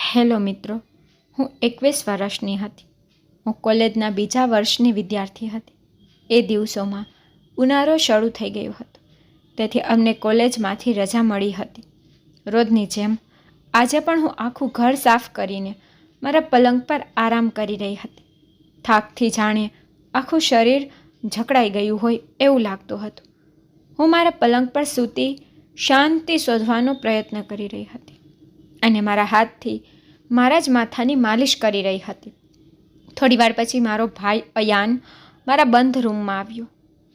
Hello મિત્રો, હું એકવીસ વર્ષની હતી. હું કોલેજના બીજા વર્ષની વિદ્યાર્થી હતી. એ દિવસોમાં ઉનાળો શરૂ થઈ ગયો હતો. તેથી અમને કોલેજમાંથી રજા મળી હતી. રોજની જેમ, આજે પણ હું આખું ઘર સાફ કરીને મારા પલંગ પર આરામ કરી રહી હતી. થાકથી જાણે આખું શરીર જકડાઈ ગયું હોય એવું લાગતું હતું. હું મારા પલંગ પર સૂતી શાંતિ શોધવાનો પ્રયત્ન કરી રહી હતી. અને મારા હાથથી મારા જ માથાની માલિશ કરી રહી હતી. થોડીવાર પછી મારો ભાઈ અયાન મારા બંધ રૂમમાં આવ્યો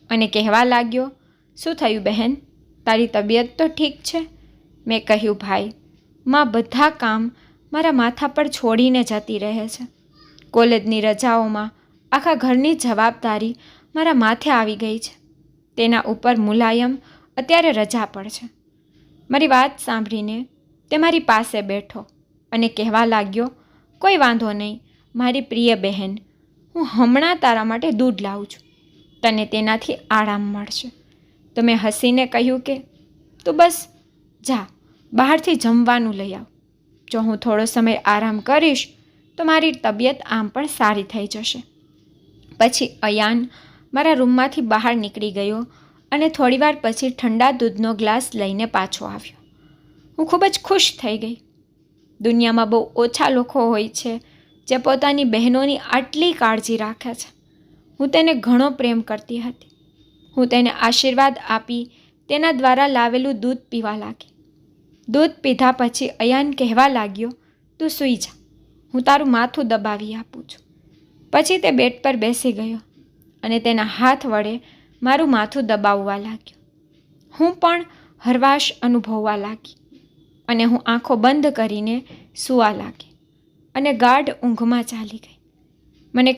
અને કહેવા લાગ્યો, શું થયું બહેન? તારી તબિયત તો ઠીક છે? મેં કહ્યું, ભાઈ, માં બધા કામ મારા માથા પર છોડીને જતી રહે છે. કોલેજની રજાઓમાં આખા ઘરની જવાબદારી મારા માથે આવી ગઈ છે. તેના ઉપર મુલાયમ અત્યારે રજા પર છે મારી વાત સાંભળીને તે મારી પાસે બેઠો અને કહેવા લાગ્યો, કોઈ વાંધો નહીં, મારી પ્રિય બહેન, હું હમણાં તારા માટે દૂધ લાવું છું. તને તેનાથી આરામ મળશે. તો મેં હસીને કહ્યું કે? તું બસ, જા, બહારથી જમવાનું લઈ આવ. જો હું થોડો સમય આરામ કરીશ, તો મારી તબિયત આમ પણ સારી થઈ જશે. પછી અયાન મારા રૂમમાંથી બહાર નીકળી ગયો અને થોડીવાર પછી ઠંડા દૂધનો ગ્લાસ લઈને પાછો આવ્યો. હું ખૂબ જ ખુશ થઈ ગઈ. દુનિયામાં બહુ ઓછા લોકો હોય છે જે પોતાની બહેનોની આટલી કાળજી રાખે છે. હું તેને ઘણો પ્રેમ કરતી હતી. હું તેને આશીર્વાદ આપી તેના દ્વારા લાવેલું દૂધ પીવા લાગી. દૂધ પીધા પછી અયાન કહેવા લાગ્યો, તું સૂઈ જા. હું તારું માથું દબાવી આપું છું. પછી તે બેડ પર બેસી ગયો અને તેના હાથ વડે મારું માથું દબાવવા લાગ્યો. હું પણ હરવાશ અનુભવવા લાગી. અને હું આંખો બંધ કરીને સૂવા લાગી અને ગાઢ ઊંઘમાં ચાલી ગઈ. મને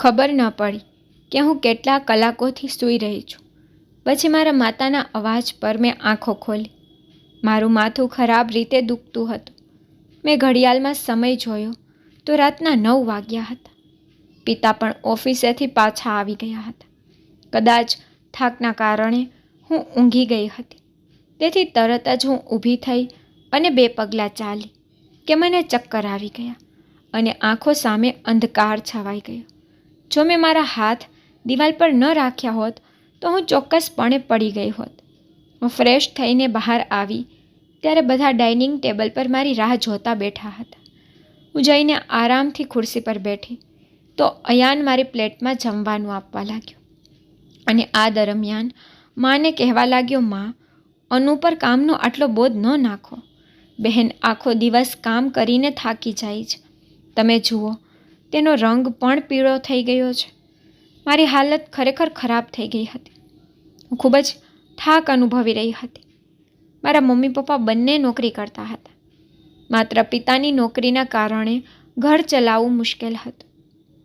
ખબર ન પડી કે હું કેટલા કલાકોથી સૂઈ રહી છું. પછી મારા માતાના અવાજ પર મેં આંખો ખોલી. મારું માથું ખરાબ રીતે દુખતું હતું. મેં ઘડિયાળમાં સમય જોયો તો રાતના નવ વાગ્યા હતા. પિતા પણ ઓફિસેથી પાછા આવી ગયા હતા. કદાચ થાકના કારણે હું ઊંઘી ગઈ હતી. તેથી તરત જ હું ઊભી થઈ અને બે પગલાં ચાલી કે મને ચક્કર આવી ગયા અને આંખો સામે અંધકાર છવાઈ ગયો. જો મેં મારા હાથ દિવાલ પર ન રાખ્યા હોત તો હું ચોક્કસપણે પડી ગઈ હોત. હું ફ્રેશ થઈને બહાર આવી ત્યારે બધા ડાઇનિંગ ટેબલ પર મારી રાહ જોતા બેઠા હતા. હું જઈને આરામથી ખુરશી પર બેઠી તો અયાન મારી પ્લેટમાં જમવાનું આપવા લાગ્યો. અને આ દરમિયાન માને કહેવા લાગ્યો, માં, અનુ પર કામનો આટલો બોધ ન નાખો. બહેન આખો દિવસ કામ કરીને થાકી જાય છે. તમે જુઓ, તેનો રંગ પણ પીળો થઈ ગયો છે. મારી હાલત ખરેખર ખરાબ થઈ ગઈ હતી. હું ખૂબ જ થાક અનુભવી રહી હતી. મારા મમ્મી પપ્પા બંને નોકરી કરતા હતા. માત્ર પિતાની નોકરીના કારણે ઘર ચલાવવું મુશ્કેલ હતું.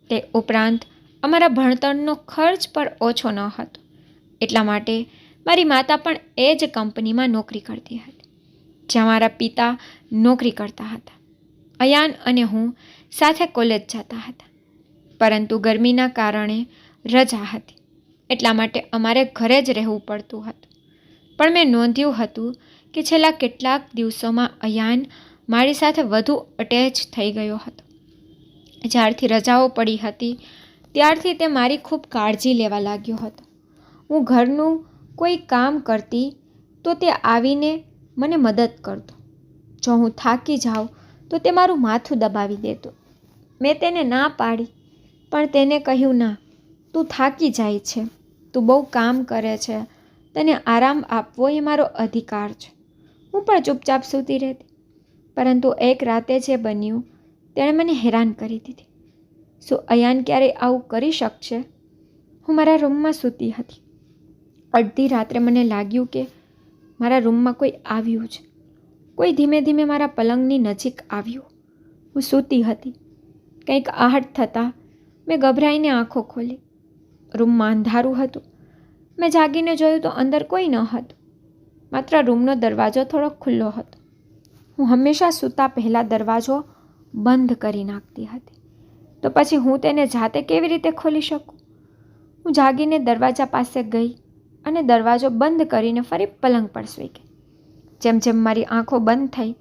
તે ઉપરાંત અમારા ભણતરનો ખર્ચ પણ ઓછો ન હતો. એટલા માટે મારી માતા પણ એ જ કંપનીમાં નોકરી કરતી હતી. જ્યાં મારા પિતા નોકરી કરતા હતા. અયાન અને હું સાથે કોલેજ જતા હતા. પરંતુ ગરમીના કારણે રજા હતી. એટલા માટે અમારે ઘરે જ રહેવું પડતું હતું. પણ મેં નોંધ્યું હતું કે છેલ્લા કેટલાક દિવસોમાં અયાન મારી સાથે વધુ અટેચ થઈ ગયો હતો. જ્યારથી રજાઓ પડી હતી, ત્યારથી તે મારી ખૂબ કાળજી લેવા લાગ્યો હતો. હું ઘરનું કોઈ કામ કરતી તો તે આવીને મને મદદ કરતો. જો હું થાકી જાઉં, તો તે મારું માથું દબાવી દેતો. મેં તેને ના પાડી, પણ તેને કહ્યું, ના, તું થાકી જાય છે. તું બહુ કામ કરે છે. તને આરામ આપવો એ મારો અધિકાર છે. હું પણ ચૂપચાપ સૂતી રહેતી. પરંતુ એક રાતે જે બન્યું, તેણે મને હેરાન કરી દીધી. શું અયાન ક્યારેય આવું કરી શકશે? હું મારા રૂમમાં સૂતી હતી. અડધી રાત્રે મને લાગ્યું કે મારા રૂમમાં કોઈ આવ્યું છે કોઈ ધીમે ધીમે મારા પલંગની નજીક આવ્યું. હું સૂતી હતી. કંઈક આહટ થતાં મેં ગભરાઈને આંખો ખોલી. રૂમમાં અંધારું હતું. મેં જાગીને જોયું તો અંદર કોઈ ન હતું. માત્ર રૂમનો દરવાજો થોડો ખુલ્લો હતો. હું હંમેશા સૂતા પહેલાં દરવાજો બંધ કરી નાખતી હતી. તો પછી હું તેને જાતે કેવી રીતે ખોલી શકું? હું જાગીને દરવાજા પાસે ગઈ. અને દરવાજો બંધ કરીને ફરી પલંગ પર સૂઈ ગઈ. જેમ જેમ મારી આંખો બંધ થઈ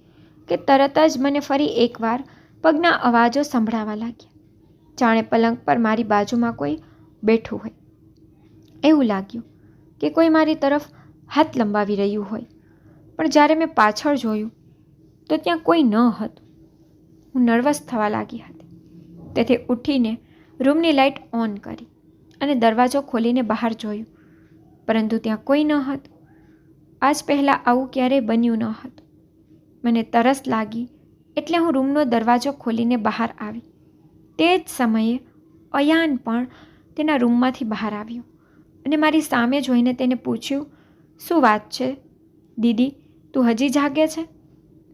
કે તરત જ મને ફરી એકવાર પગના અવાજો સંભળાવા લાગ્યા. જાણે પલંગ પર મારી બાજુમાં કોઈ બેઠું હોય. એવું લાગ્યું કે કોઈ મારી તરફ હાથ લંબાવી રહ્યું હોય. પણ જ્યારે મેં પાછળ જોયું તો ત્યાં કોઈ ન હતું. હું નર્વસ થવા લાગી હતી. તેથી ઉઠીને રૂમની લાઇટ ઓન કરી અને દરવાજો ખોલીને બહાર જોયું. પરંતુ ત્યાં કોઈ ન હતું. આજ પહેલાં આવું ક્યારેય બન્યું ન હતું. મને તરસ લાગી એટલે હું રૂમનો દરવાજો ખોલીને બહાર આવી. તે જ સમયે અયાન પણ તેના રૂમમાંથી બહાર આવ્યો અને મારી સામે જોઈને તેને પૂછ્યું, શું વાત છે? દીદી, તું હજી જાગે છે?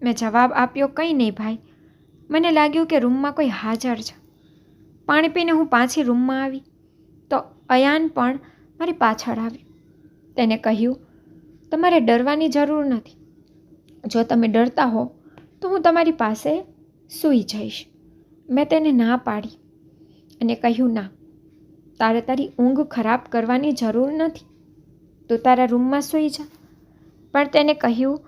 મેં જવાબ આપ્યો, કંઈ નહીં ભાઈ. મને લાગ્યું કે રૂમમાં કોઈ હાજર છે. પાણી પીને હું પાછી રૂમમાં આવી. તો અયાન પણ મારી પાછળ આવ્યું. તેને કહ્યું, તમારે ડરવાની જરૂર નથી. જો તમે ડરતા હો, તો હું તમારી પાસે સૂઈ જઈશ. મેં તેને ના પાડી અને કહ્યું, ના, તારે તારી ઊંઘ ખરાબ કરવાની જરૂર નથી. તું તારા રૂમમાં સૂઈ જા. પણ તેને કહ્યું,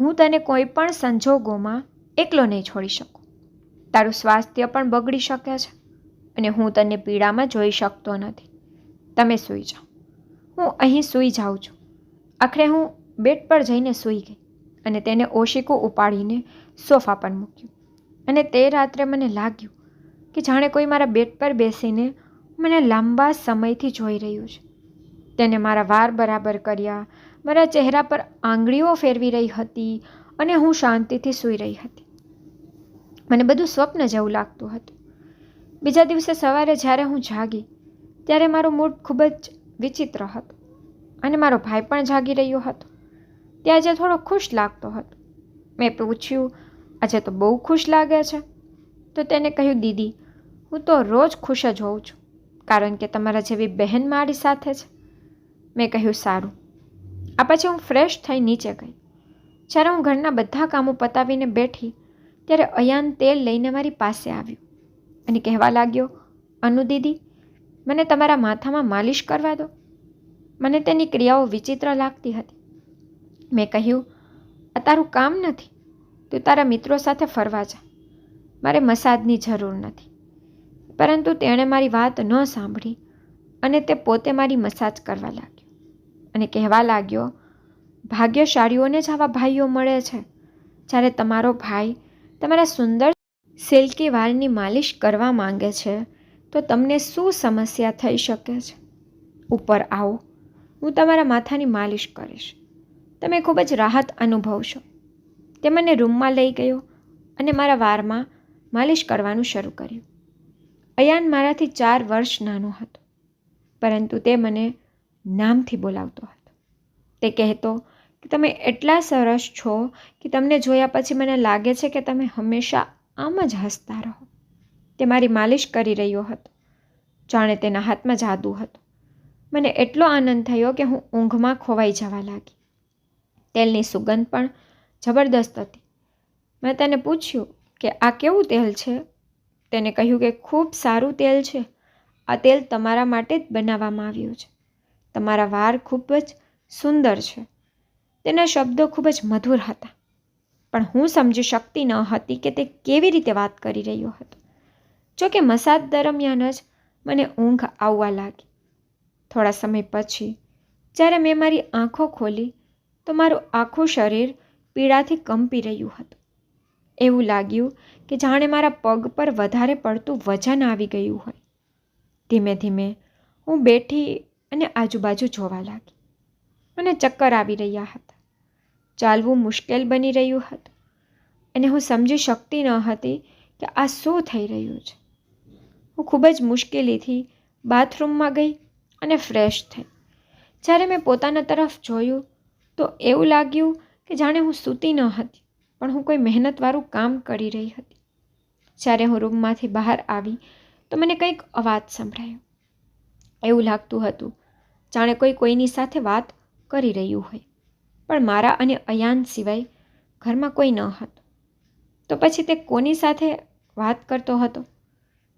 હું તને કોઈ પણ સંજોગોમાં એકલો નહીં છોડી શકું. તારું સ્વાસ્થ્ય પણ બગડી શકે છે અને હું તને પીડામાં જોઈ શકતો નથી. તમે સૂઈ જાઓ. હું અહીં સૂઈ જાઉં છું. આખરે હું બેડ પર જઈને સૂઈ ગઈ અને તેને ઓશિકું ઉપાડીને સોફા પર મૂક્યું. અને તે રાત્રે મને લાગ્યું કે જાણે કોઈ મારા બેડ પર બેસીને મને લાંબા સમયથી જોઈ રહ્યું છે. તેને મારા વાર બરાબર કર્યા, મારા ચહેરા પર આંગળીઓ ફેરવી રહી હતી અને હું શાંતિથી સૂઈ રહી હતી. મને બધું સ્વપ્ન જેવું લાગતું હતું. બીજા દિવસે સવારે જ્યારે હું જાગી, ત્યારે મારું મૂડ ખૂબ જ વિચિત્ર હતો અને મારો ભાઈ પણ જાગી રહ્યો હતો. તે આજે થોડો ખુશ લાગતો હતો. મેં પૂછ્યું, આજે તો બહુ ખુશ લાગે છે? તો તેને કહ્યું, દીદી, હું તો રોજ ખુશ જ હોઉં છું, કારણ કે તમારા જેવી બહેન મારી સાથે છે. મેં કહ્યું, સારું. આ પછી હું ફ્રેશ થઈ નીચે ગઈ. જ્યારે હું ઘરના બધા કામો પતાવીને બેઠી, ત્યારે અયાન તેલ લઈને મારી પાસે આવ્યું અને કહેવા લાગ્યો, અનુ દીદી મને તમારા માથામાં માલિશ કરવા દો. મને તેની ક્રિયાઓ વિચિત્ર લાગતી હતી. મેં કહ્યું, આ તારું કામ નથી. તું તારા મિત્રો સાથે ફરવા જા. મારે મસાજની જરૂર નથી. પરંતુ તેણે મારી વાત ન સાંભળી અને તે પોતે મારી મસાજ કરવા લાગ્યો અને કહેવા લાગ્યો, ભાગ્યશાળીઓને જ આવા ભાઈઓ મળે છે. જ્યારે તમારો ભાઈ તમારા સુંદર સિલ્કી વાળની માલિશ કરવા માંગે છે તો તમને શું સમસ્યા થઈ શકે છે? ઉપર આવો. હું તમારા માથાની માલિશ કરીશ. તમે ખૂબ જ રાહત અનુભવશો. તે મને રૂમમાં લઈ ગયો અને મારા વારમાં માલિશ કરવાનું શરૂ કર્યું. અયાન મારાથી ચાર વર્ષ નાનો હતો, પરંતુ તે મને નામથી બોલાવતો હતો. તે કહેતો કે તમે એટલા સરસ છો કે તમને જોયા પછી મને લાગે છે કે તમે હંમેશા આમ જ હસતા રહો. તે મારી માલિશ કરી રહ્યો હતો. જાણે તેના હાથમાં જાદુ હતું. મને એટલો આનંદ થયો કે હું ઊંઘમાં ખોવાઈ જવા લાગી. તેલની સુગંધ પણ જબરદસ્ત હતી. મેં તેને પૂછ્યું કે, આ કેવું તેલ છે? તેને કહ્યું કે, ખૂબ સારું તેલ છે. આ તેલ તમારા માટે જ બનાવવામાં આવ્યું છે. તમારા વાર ખૂબ જ સુંદર છે. તેના શબ્દો ખૂબ જ મધુર હતા. પણ હું સમજી શકતી ન હતી કે તે કેવી રીતે વાત કરી રહ્યો હતો. જો કે મસાજ દરમિયાન જ મને ઊંઘ આવવા લાગી. થોડા સમય પછી જ્યારે મેં મારી આંખો ખોલી, તો મારું આખું શરીર પીડાથી કંપી રહ્યું હતું. એવું લાગ્યું કે જાણે મારા પગ પર વધારે પડતું વજન આવી ગયું હોય. ધીમે ધીમે હું બેઠી અને આજુબાજુ જોવા લાગી. મને ચક્કર આવી રહ્યા હતા. ચાલવું મુશ્કેલ બની રહ્યું હતું. અને હું સમજી શકતી ન હતી કે આ શું થઈ રહ્યું છે. હું ખૂબ જ મુશ્કેલીથી બાથરૂમમાં ગઈ અને ફ્રેશ થઈ. જ્યારે મેં પોતાના તરફ જોયું તો એવું લાગ્યું કે જાણે હું સૂતી ન હતી, પણ હું કોઈ મહેનતવાળું કામ કરી રહી હતી. જ્યારે હું રૂમમાંથી બહાર આવી તો મને કંઈક અવાજ સંભળાયો. એવું લાગતું હતું, જાણે કોઈ કોઈની સાથે વાત કરી રહ્યું હોય, પણ મારા અને અયાન સિવાય ઘરમાં કોઈ ન હતું. તો પછી તે કોની સાથે વાત કરતો હતો?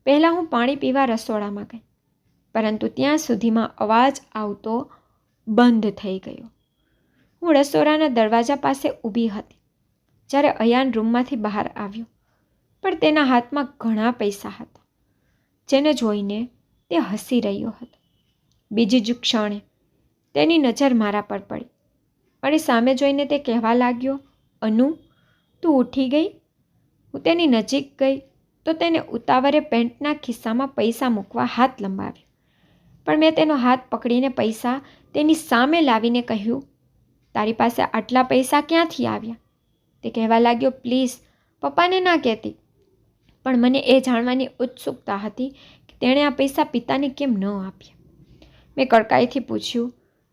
પહેલાં હું પાણી પીવા રસોડામાં ગઈ. પરંતુ ત્યાં સુધીમાં અવાજ આવતો બંધ થઈ ગયો. હું રસોડાના દરવાજા પાસે ઊભી હતી, જ્યારે અયાન રૂમમાંથી બહાર આવ્યો, પણ તેના હાથમાં ઘણા પૈસા હતા, જેને જોઈને તે હસી રહ્યો હતો. બીજી જ ક્ષણે તેની નજર મારા પર પડી મારી સામે જોઈને તે કહેવા લાગ્યો, અનુ, તું ઉઠી ગઈ? હું તેની નજીક ગઈ તો તેને ઉતાવળે પેન્ટના ખિસ્સામાં પૈસા મૂકવા હાથ લંબાવ્યો. પણ મેં તેનો હાથ પકડીને પૈસા તેની સામે લાવીને કહ્યું, તારી પાસે આટલા પૈસા ક્યાંથી આવ્યા? તે કહેવા લાગ્યો, પ્લીઝ, પપ્પાને ના કહેતી. પણ મને એ જાણવાની ઉત્સુકતા હતી કે તેણે આ પૈસા પિતાને કેમ ન આપ્યા. મેં કડકાઈથી પૂછ્યું,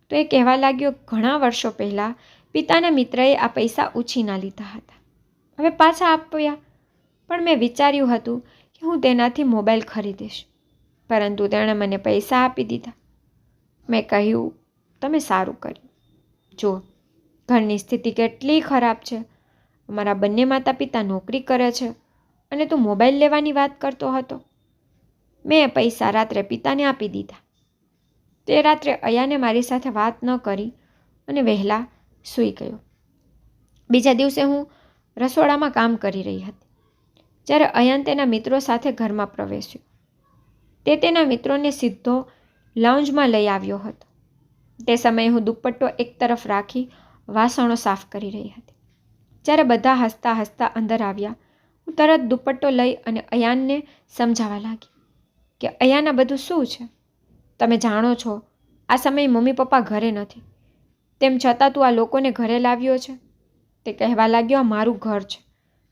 તો એ કહેવા લાગ્યો, ઘણા વર્ષો પહેલાં પિતાના મિત્રએ આ પૈસા ઉછીના લીધા હતા. હવે પાછા આપ્યા? પણ મેં વિચાર્યું હતું કે હું તેનાથી મોબાઈલ ખરીદીશ. પરંતુ તેણે મને પૈસા આપી દીધા. મેં કહ્યું, તમે સારું કર્યું. જુઓ, ઘરની સ્થિતિ કેટલી ખરાબ છે. અમારા બંને માતા પિતા નોકરી કરે છે અને તું મોબાઈલ લેવાની વાત કરતો હતો. મેં પૈસા રાત્રે પિતાને આપી દીધા. તે રાત્રે અયાને મારી સાથે વાત ન કરી અને વહેલા સૂઈ ગયો. બીજા દિવસે હું રસોડામાં કામ કરી રહી હતી. જ્યારે અયાન તેના મિત્રો સાથે ઘરમાં પ્રવેશ્યો. તે તેના મિત્રોને સીધો લાઉન્જમાં લઈ આવ્યો હતો. તે સમયે હું દુપટ્ટો એક તરફ રાખી વાસણો સાફ કરી રહી હતી. જ્યારે બધા હસતા હસતા અંદર આવ્યા, હું તરત દુપટ્ટો લઈ અને અયાનને સમજાવવા લાગી કે અયાન, આ બધું શું છે? તમે જાણો છો, આ સમયે મમ્મી પપ્પા ઘરે નથી. તેમ છતાં તું આ લોકોને ઘરે લાવ્યો છે? તે કહેવા લાગ્યો, આ મારું ઘર છે.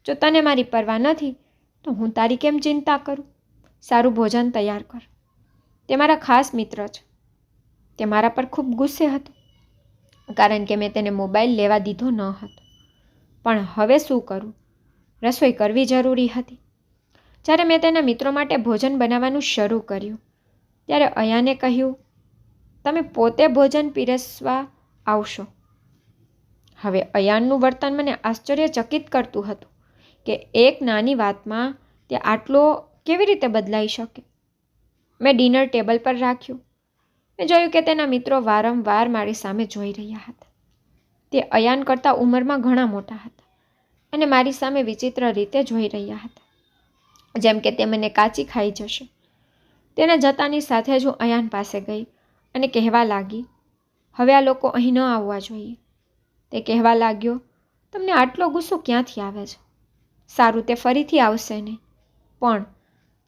જો તને મારી પરવા નથી તો હું તારી કેમ ચિંતા કરું? સારું ભોજન તૈયાર કર. તે મારા ખાસ મિત્ર છે. તે મારા પર ખૂબ ગુસ્સે હતો, કારણ કે મેં તેને મોબાઈલ લેવા દીધો ન હતો. પણ હવે શું કરું? રસોઈ કરવી જરૂરી હતી. જ્યારે મેં તેના મિત્રો માટે ભોજન બનાવવાનું શરૂ કર્યું, ત્યારે અયાને કહ્યું, તમે પોતે ભોજન પીરસવા આવશો. હવે અયાનનું વર્તન મને આશ્ચર્યચકિત કરતું હતું. કે એક નાની વાતમાં તે આટલો કેવી રીતે બદલાઈ શકે? મેં ડિનર ટેબલ પર રાખ્યું. મેં જોયું કે તેના મિત્રો વારંવાર મારી સામે જોઈ રહ્યા હતા. તે અયાન કરતાં ઉંમરમાં ઘણા મોટા હતા અને મારી સામે વિચિત્ર રીતે જોઈ રહ્યા હતા. જેમ કે તે મને કાચી ખાઈ જશે. તેના જતાની સાથે જ હું અયાન પાસે ગઈ અને કહેવા લાગી, હવે આ લોકો અહીં ન આવવા જોઈએ. તે કહેવા લાગ્યો, તમને આટલો ગુસ્સો ક્યાંથી આવે છે? સારું તે ફરીથી આવશે નહીં પણ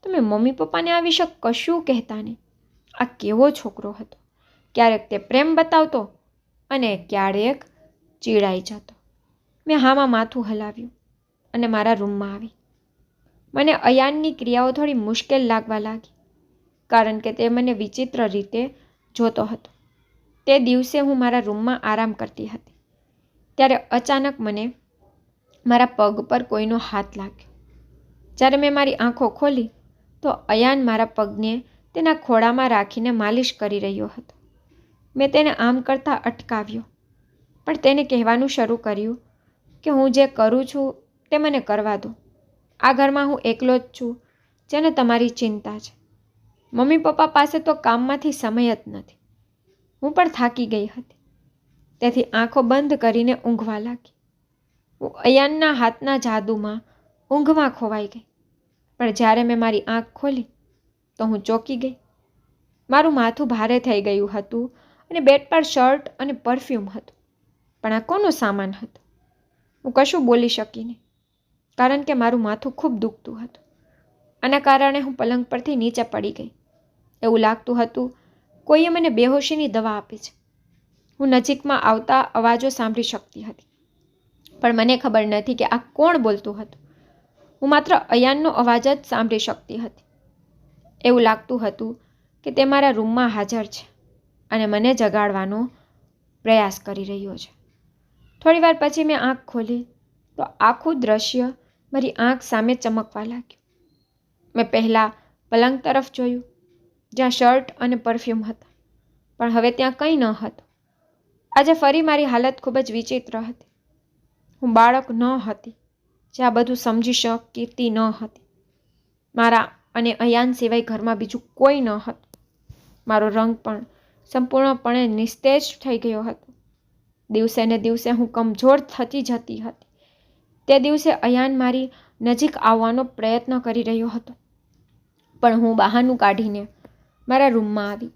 તમે મમ્મી પપ્પાને આ વિશે કશું કહેતા નહીં. આ કેવો છોકરો હતો. ક્યારેક તે પ્રેમ બતાવતો અને ક્યારેક ચીડાઈ જતો. મેં હામાં માથું હલાવ્યું અને મારા રૂમમાં આવી. મને અયાનની ક્રિયાઓ થોડી મુશ્કેલ લાગવા લાગી, કારણ કે તે મને વિચિત્ર રીતે જોતો હતો. તે દિવસે હું મારા રૂમમાં આરામ કરતી હતી. ત્યારે અચાનક મને મારા પગ પર કોઈનો હાથ લાગ્યો. જ્યારે મેં મારી આંખો ખોલી, તો અયાન મારા પગને તેના ખોળામાં રાખીને માલિશ કરી રહ્યો હતો. મેં તેને આમ કરતાં અટકાવ્યો, પણ તેને કહેવાનું શરૂ કર્યું કે હું જે કરું છું તે મને કરવા દો. આ ઘરમાં હું એકલો જ છું, જેને તમારી ચિંતા છે. મમ્મી પપ્પા પાસે તો કામમાંથી સમય જ નથી. હું પણ થાકી ગઈ હતી. તેથી આંખો બંધ કરીને ઊંઘવા લાગી. અયાનના હાથના જાદુમાં ઊંઘમાં ખોવાઈ ગઈ. પણ જ્યારે મેં મારી આંખ ખોલી, તો હું ચોંકી ગઈ. મારું માથું ભારે થઈ ગયું હતું અને બેડ પર શર્ટ અને પરફ્યુમ હતું. પણ આ કોનો સામાન હતો? હું કશું બોલી શકી નહીં, કારણ કે મારું માથું ખૂબ દુખતું હતું. આના કારણે હું પલંગ પરથી નીચે પડી ગઈ. એવું લાગતું હતું, કોઈએ મને બેહોશીની દવા આપી છે. હું નજીકમાં આવતા અવાજો સાંભળી શકતી હતી. પણ મને ખબર નથી કે આ કોણ બોલતું હતું. હું માત્ર અયાનનો અવાજ જ સાંભળી શકતી હતી. એવું લાગતું હતું કે તે મારા રૂમમાં હાજર છે અને મને જગાડવાનો પ્રયાસ કરી રહ્યો છે. થોડીવાર પછી મેં આંખ ખોલી તો આખું દ્રશ્ય મારી આંખ સામે ચમકવા લાગ્યું. મેં પહેલાં પલંગ તરફ જોયું, જ્યાં શર્ટ અને પરફ્યુમ હતા, પણ હવે ત્યાં કંઈ ન હતું. આજે ફરી મારી હાલત ખૂબ જ વિચિત્ર હતી. હું બાળક ન હતી. જે આ બધું સમજી શકતી ન હતી. મારા અને અયાન સિવાય ઘરમાં બીજું કોઈ ન હતું. મારો રંગ પણ સંપૂર્ણપણે નિસ્તેજ થઈ ગયો હતો. દિવસે ને દિવસે હું કમજોર થતી જતી હતી. તે દિવસે અયાન મારી નજીક આવવાનો પ્રયત્ન કરી રહ્યો હતો. પણ હું બહાનું કાઢીને મારા રૂમમાં આવી.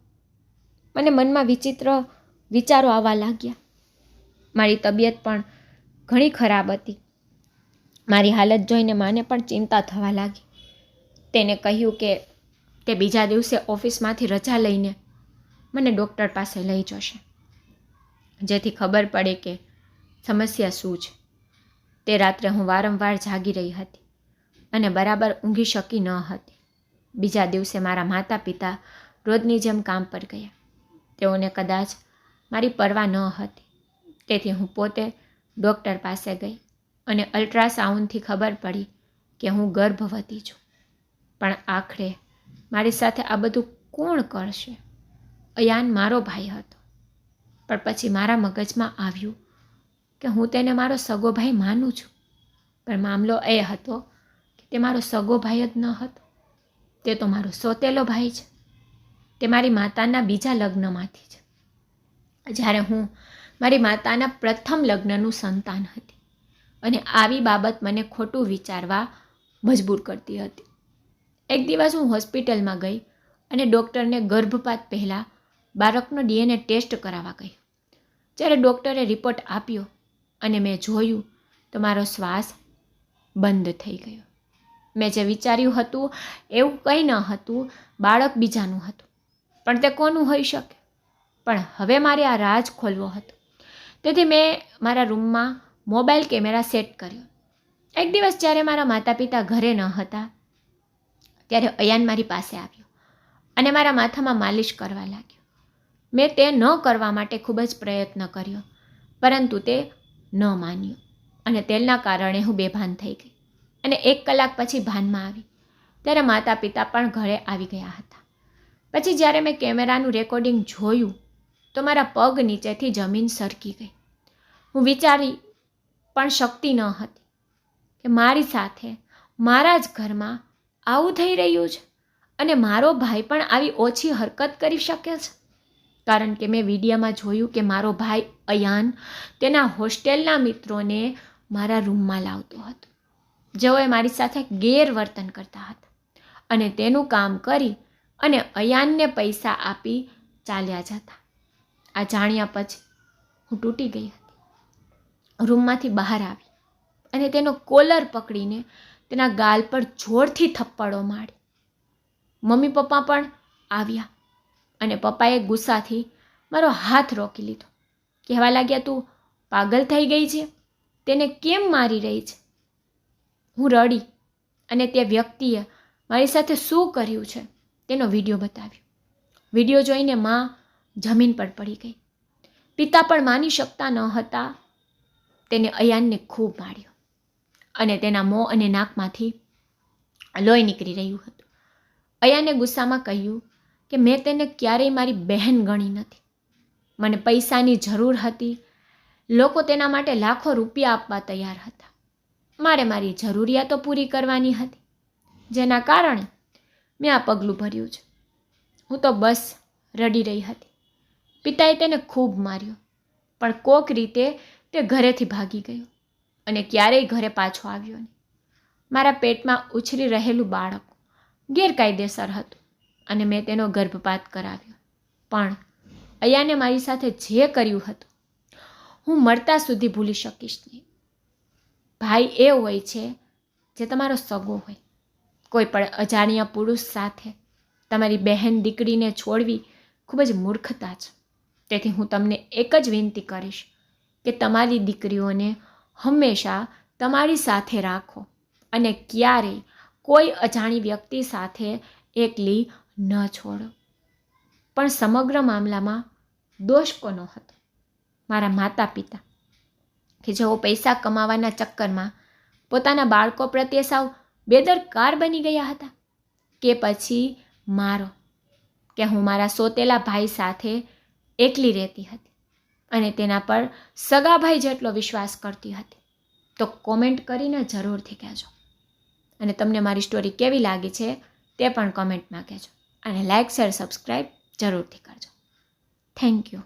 મને મનમાં વિચિત્ર વિચારો આવવા લાગ્યા. મારી તબિયત પણ ઘણી ખરાબ હતી. મારી હાલત જોઈને માને પણ ચિંતા થવા લાગી. તેને કહ્યું કે, તે બીજા દિવસે ઓફિસમાંથી રજા લઈને મને ડૉક્ટર પાસે લઈ જશે. જેથી ખબર પડે કે સમસ્યા શું છે. તે રાત્રે હું વારંવાર જાગી રહી હતી અને બરાબર ઊંઘી શકી ન હતી. બીજા દિવસે મારા માતા પિતા રોજની જેમ કામ પર ગયા. તેઓને કદાચ મારી પરવા ન હતી. તેથી હું પોતે ડૉક્ટર પાસે ગઈ અને અલ્ટ્રાસાઉન્ડથી ખબર પડી કે હું ગર્ભવતી છું. પણ આખરે મારી સાથે આ બધું કોણ કરશે? અયાન મારો ભાઈ હતો. પણ પછી મારા મગજમાં આવ્યું કે હું તેને મારો સગો ભાઈ માનું છું. પણ મામલો એ હતો કે તે મારો સગો ભાઈ જ ન હતો. તે તો મારો સોતેલો ભાઈ છે. તે મારી માતાના બીજા લગ્નમાંથી છે. જ્યારે હું મારી માતાના પ્રથમ લગ્નનું સંતાન હતી અને આવી બાબત મને ખોટું વિચારવા મજબૂર કરતી હતી. એક દિવસ હું હોસ્પિટલમાં ગઈ અને ડૉક્ટરને ગર્ભપાત પહેલાં બાળકનો ડીએનએ ટેસ્ટ કરાવવા કહ્યું. જ્યારે ડૉક્ટરે રિપોર્ટ આપ્યો અને મેં જોયું તો મારો શ્વાસ બંધ થઈ ગયો. મેં જે વિચાર્યું હતું એવું કંઈ ન હતું, બાળક બીજાનું હતું, પણ તે કોનું હોઈ શકે? પણ હવે મારે આ રાજ ખોલવો હતો. તેથી મેં મારા રૂમમાં મોબાઈલ કેમેરા સેટ કર્યો. એક દિવસ જ્યારે મારા માતા પિતા ઘરે ન હતા, ત્યારે અયાન મારી પાસે આવ્યો અને મારા માથામાં માલિશ કરવા લાગ્યો. મેં તે ન કરવા માટે ખૂબ જ પ્રયત્ન કર્યો, પરંતુ તે ન માન્યો અને તેલના કારણે હું બેભાન થઈ ગઈ અને એક કલાક પછી ભાનમાં આવી. ત્યારે માતા પિતા પણ ઘરે આવી ગયા હતા. પછી જ્યારે મેં કેમેરાનું રેકોર્ડિંગ જોયું તો મારા પગ નીચેથી જમીન સરકી ગઈ. હું વિચારી પણ શક્તિ ન હતી કે મારી સાથે મારા જ ઘરમાં આવું થઈ રહ્યું છે અને મારો ભાઈ પણ આવી ઓછી હરકત કરી શકે છે. કારણ કે મેં વિડીયામાં જોયું કે મારો ભાઈ અયાન તેના હોસ્ટેલના મિત્રોને મારા રૂમમાં લાવતો હતો. જેઓએ મારી સાથે ગેરવર્તન કરતા હતા અને તેનું કામ કરી અને અયાનને પૈસા આપી ચાલ્યા જતા. આ જાણ્યા પછી હું તૂટી ગઈ હતી. રૂમમાંથી બહાર આવી અને તેનો કોલર પકડીને તેના ગાલ પર જોરથી થપ્પડો મારી. મમ્મી પપ્પા પણ આવ્યા અને પપ્પાએ ગુસ્સાથી મારો હાથ રોકી લીધો. કહેવા લાગ્યા, તું પાગલ થઈ ગઈ છે? તેને કેમ મારી રહી છે? હું રડી અને તે વ્યક્તિએ મારી સાથે શું કર્યું છે? તેનો વીડિયો બતાવ્યો. વીડિયો જોઈને માં જમીન પર પડી ગઈ. પિતા પણ માની શકતા ન હતા. તેને અયાનને ખૂબ માર્યો અને તેના મોં અને નાકમાંથી લોહી નીકળી રહ્યું હતું. અયાને ગુસ્સામાં કહ્યું કે મેં તેને ક્યારેય મારી બહેન ગણી નથી. મને પૈસાની જરૂર હતી. લોકો તેના માટે લાખો રૂપિયા આપવા તૈયાર હતા. મારે મારી જરૂરિયાતો પૂરી કરવાની હતી, જેના કારણે મેં આ પગલું ભર્યું છે. હું તો બસ રડી રહી હતી. પિતાએ તેને ખૂબ માર્યો. પણ કોક રીતે તે ઘરેથી ભાગી ગયો અને ક્યારેય ઘરે પાછો આવ્યો નહીં. મારા પેટમાં ઉછરી રહેલું બાળક ગેરકાયદેસર હતું અને મેં તેનો ગર્ભપાત કરાવ્યો. પણ અયાને મારી સાથે જે કર્યું હતું, હું મળતા સુધી ભૂલી શકીશ નહીં. ભાઈ એ હોય છે જે તમારો સગો હોય. કોઈ પણ અજાણ્યા પુરુષ સાથે તમારી બહેન દીકરીને છોડવી ખૂબ જ મૂર્ખતા છે. તેથી હું તમને એક જ વિનંતી કરીશ કે તમારી દીકરીઓને હંમેશા તમારી સાથે રાખો અને ક્યારેય કોઈ અજાણી વ્યક્તિ સાથે એકલી ન છોડો. પણ સમગ્ર મામલામાં દોષ કોનો હતો? મારા માતા પિતા કે જેઓ પૈસા કમાવાના ચક્કરમાં પોતાના બાળકો પ્રત્યે સાવ બેદરકાર બની ગયા હતા? કે પછી મારો? કે હું મારા સોતેલા ભાઈ સાથે એકલી રહેતી હતી અને તેના પર સગા ભાઈ જેટલો વિશ્વાસ કરતી હતી. તો કોમેન્ટ કરીને જરૂરથી કહેજો. અને તમને મારી સ્ટોરી કેવી લાગી છે તે પણ કોમેન્ટમાં કહેજો. અને લાઇક શેર સબસ્ક્રાઈબ જરૂરથી કરજો. Thank you